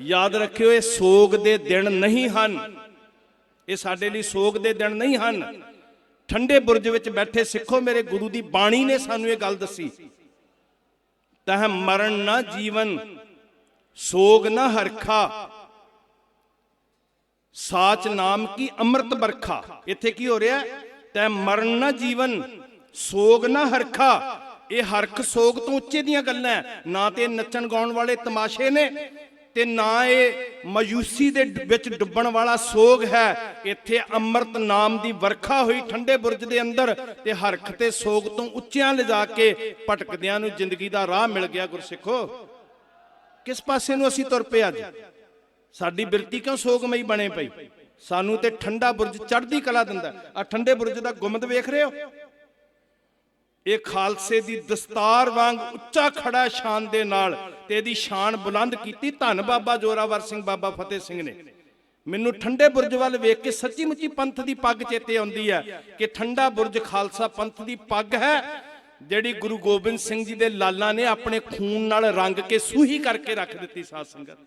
ਯਾਦ ਰੱਖਿਓ, ਇਹ ਸੋਗ ਦੇ ਦਿਨ ਨਹੀਂ ਹਨ। ਇਹ ਸਾਡੇ ਲਈ ਸੋਗ ਦੇ ਦਿਨ ਨਹੀਂ ਹਨ। ਠੰਡੇ ਬੁਰਜ ਵਿੱਚ ਬੈਠੇ ਸਿੱਖੋ, ਮੇਰੇ ਗੁਰੂ ਦੀ ਬਾਣੀ ਨੇ ਸਾਨੂੰ ਇਹ ਗੱਲ ਦੱਸੀ। ਤਹ ਮਰਨ ਨਾ ਜੀਵਨ, ਸੋਗ ਨਾ ਹਰਖਾ। ਸਾਚ ਨਾਮ ਕੀ ਅੰਮ੍ਰਿਤ ਬਰਖਾ। ਇੱਥੇ ਕੀ ਹੋ ਰਿਹਾ? ਤੈ ਮਰਨ ਨਾ ਜੀਵਨ, ਸੋਗ ਨਾ ਹਰਖਾ। ਇਹ ਹਰਖ ਸੋਗ ਤੋਂ ਉੱਚੇ ਦੀਆਂ ਗੱਲਾਂ ਨਾ ਤੇ ਇਹ ਨੱਚਣ ਗਾਉਣ ਵਾਲੇ ਤਮਾਸ਼ੇ ਨੇ। ਤੇ ਨਾ ਇਹ ਮਾਯੂਸੀ ਦੇ ਵਿੱਚ ਡੁੱਬਣ ਵਾਲਾ ਸੋਗ ਹੈ। ਇੱਥੇ ਅੰਮ੍ਰਿਤ ਨਾਮ ਦੀ ਵਰਖਾ ਹੋਈ ਠੰਡੇ ਬੁਰਜ ਦੇ ਅੰਦਰ ਤੇ ਹਰਖ ਤੇ ਸੋਗ ਤੋਂ ਉੱਚਿਆਂ ਲਿਜਾ ਕੇ ਭਟਕਦਿਆਂ ਨੂੰ ਜ਼ਿੰਦਗੀ ਦਾ ਰਾਹ ਮਿਲ ਗਿਆ ਗੁਰਸਿੱਖੋ। ਕਿਸ ਪਾਸੇ ਨੂੰ ਅਸੀਂ ਤੁਰ ਪਏ ਅੱਜ? ਸਾਡੀ ਬਿਰਤੀ ਕਿਉਂ ਸੋਗਮਈ ਬਣੇ ਪਈ? ਸਾਨੂੰ ਤੇ ਠੰਡਾ ਬੁਰਜ ਚੜ੍ਹਦੀ ਕਲਾ ਦਿੰਦਾ। ਆ ਠੰਡੇ ਬੁਰਜ ਦਾ ਗੁੰਮਦ ਵੇਖ ਰਹੇ ਹੋ? ਇਹ ਖਾਲਸੇ ਦੀ ਦਸਤਾਰ ਵਾਂਗ ਉੱਚਾ ਖੜਾ ਸ਼ਾਨ ਦੇ ਨਾਲ ਤੇ ਇਹਦੀ ਸ਼ਾਨ ਬੁਲੰਦ ਕੀਤੀ। ਧੰਨ ਬਾਬਾ ਜੋਰਾਵਰ ਸਿੰਘ, ਬਾਬਾ ਫਤਿਹ ਸਿੰਘ ਨੇ। ਮੈਨੂੰ ਠੰਡੇ ਬੁਰਜ ਵੱਲ ਵੇਖ ਕੇ ਸੱਚੀ ਮੁੱਚੀ ਪੰਥ ਦੀ ਪੱਗ ਚੇਤੇ ਆਉਂਦੀ ਹੈ ਕਿ ਠੰਡਾ ਬੁਰਜ ਖਾਲਸਾ ਪੰਥ ਦੀ ਪੱਗ ਹੈ, ਜਿਹੜੀ ਗੁਰੂ ਗੋਬਿੰਦ ਸਿੰਘ ਜੀ ਦੇ ਲਾਲਾਂ ਨੇ ਆਪਣੇ ਖੂਨ ਨਾਲ ਰੰਗ ਕੇ ਸੂਹੀ ਕਰਕੇ ਰੱਖ ਦਿੱਤੀ ਸਾਧ ਸੰਗਤ।